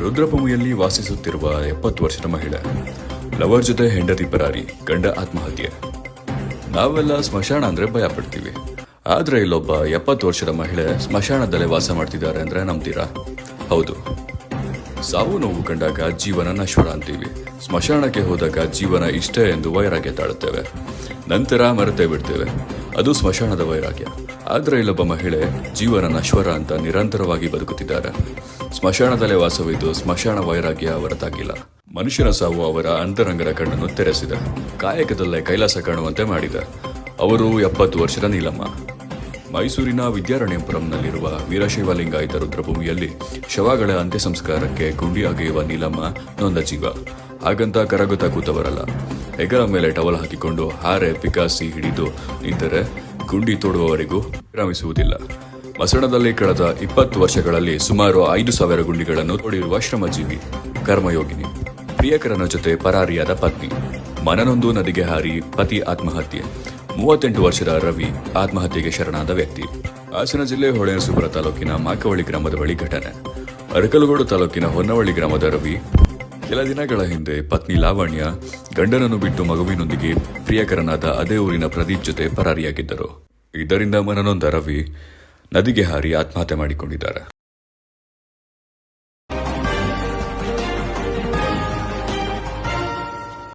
ರುದ್ರಭೂಮಿಯಲ್ಲಿ ವಾಸಿಸುತ್ತಿರುವ ಎಪ್ಪತ್ತು ವರ್ಷದ ಮಹಿಳೆ, ಲವರ್ ಜೊತೆ ಹೆಂಡತಿ ಪರಾರಿ, ಗಂಡ ಆತ್ಮಹತ್ಯೆ. ನಾವೆಲ್ಲ ಸ್ಮಶಾನ ಅಂದ್ರೆ ಭಯ ಪಡ್ತೀವಿ ಆದ್ರೆ ಇಲ್ಲೊಬ್ಬ ಎಪ್ಪತ್ತು ವರ್ಷದ ಮಹಿಳೆ ಸ್ಮಶಾನದಲ್ಲೇ ವಾಸ ಮಾಡ್ತಿದ್ದಾರೆ ಅಂದ್ರೆ ನಂಬ್ತೀರಾ? ಹೌದು. ಸಾವು ನೋವು ಕಂಡಾಗ ಜೀವನ ನಶ್ವರ ಅಂತೀವಿ. ಸ್ಮಶಾನಕ್ಕೆ ಹೋದಾಗ ಜೀವನ ಇಷ್ಟೇ ಎಂದು ವೈರಾಗ್ಯ ತಾಳುತ್ತೇವೆ. ನಂತರ ಮರೆತೇ ಬಿಡ್ತೇವೆ. ಅದು ಸ್ಮಶಾನದ ವೈರಾಗ್ಯ. ಆದ್ರೆ ಇಲ್ಲೊಬ್ಬ ಮಹಿಳೆ ಜೀವನ ನಶ್ವರ ಅಂತ ನಿರಂತರವಾಗಿ ಬದುಕುತ್ತಿದ್ದಾರೆ. ಸ್ಮಶಾನದಲ್ಲೇ ವಾಸವಿದ್ದು ಸ್ಮಶಾನ ವೈರಾಗ್ಯ ಹೊರತಾಗಿಲ್ಲ ಮನುಷ್ಯನ ಸಾವು ಅವರ ಅಂತರಂಗದ ಕಣ್ಣನ್ನು ತೆರೆಸಿದೆ. ಕಾಯಕದಲ್ಲೇ ಕೈಲಾಸ ಕಾಣುವಂತೆ ಮಾಡಿದೆ. ಅವರು ಎಪ್ಪತ್ತು ವರ್ಷದ ನೀಲಮ್ಮ. ಮೈಸೂರಿನ ವಿದ್ಯಾರಣ್ಯಪುರಂನಲ್ಲಿರುವ ವೀರಶೈವ ಲಿಂಗಾಯತ ರುದ್ರಭೂಮಿಯಲ್ಲಿ ಶವಗಳ ಅಂತ್ಯ ಸಂಸ್ಕಾರಕ್ಕೆ ಗುಂಡಿ ಅಗೆಯುವ ನೀಲಮ್ಮ ನೊಂದ ಜೀವ. ಹಾಗಂತ ಕರಗುತ್ತ ಕೂತವರಲ್ಲ. ಹೆಗಲ ಮೇಲೆ ಟವಲ್ ಹಾಕಿಕೊಂಡು ಹಾರೆ ಪಿಕಾಸಿ ಹಿಡಿದು ನಿಂತರೆ ಗುಂಡಿ ತೋಡುವವರೆಗೂ ವಿರಾಮಿಸುವುದಿಲ್ಲ. ಮಸಣದಲ್ಲಿ ಕಳೆದ ಇಪ್ಪತ್ತು ವರ್ಷಗಳಲ್ಲಿ ಸುಮಾರು ಐದು ಸಾವಿರ ಗುಂಡಿಗಳನ್ನು ತೋಡಿರುವ ಶ್ರಮಜೀವಿ, ಕರ್ಮಯೋಗಿನಿ, ಪ್ರಿಯಕರನ ಜೊತೆ ಪರಾರಿಯಾದ ಪತ್ನಿ, ಮನನೊಂದು ನದಿಗೆ ಹಾರಿ ಪತಿ ಆತ್ಮಹತ್ಯೆ, ಮೂವತ್ತೆಂಟು ವರ್ಷದ ರವಿ ಆತ್ಮಹತ್ಯೆಗೆ ಶರಣಾದ ವ್ಯಕ್ತಿ. ಹಾಸನ ಜಿಲ್ಲೆ ಹೊಳೆನಸುಪುರ ತಾಲೂಕಿನ ಮಾಕವಳ್ಳಿ ಗ್ರಾಮದ ಬಳಿ ಘಟನೆ. ಅರಕಲಗೋಡು ತಾಲೂಕಿನ ಹೊನ್ನವಳ್ಳಿ ಗ್ರಾಮದ ರವಿ ಕೆಲ ದಿನಗಳ ಹಿಂದೆ ಪತ್ನಿ ಲಾವಣ್ಯ ಗಂಡನನ್ನು ಬಿಟ್ಟು ಮಗುವಿನೊಂದಿಗೆ ಪ್ರಿಯಕರನಾದ ಅದೇ ಊರಿನ ಪ್ರದೀಪ್ ಜೊತೆ ಪರಾರಿಯಾಗಿದ್ದರು. ಇದರಿಂದ ಮನನೊಂದ ರವಿ ನದಿಗೆ ಹಾರಿ ಆತ್ಮಹತ್ಯೆ ಮಾಡಿಕೊಂಡಿದ್ದಾರೆ.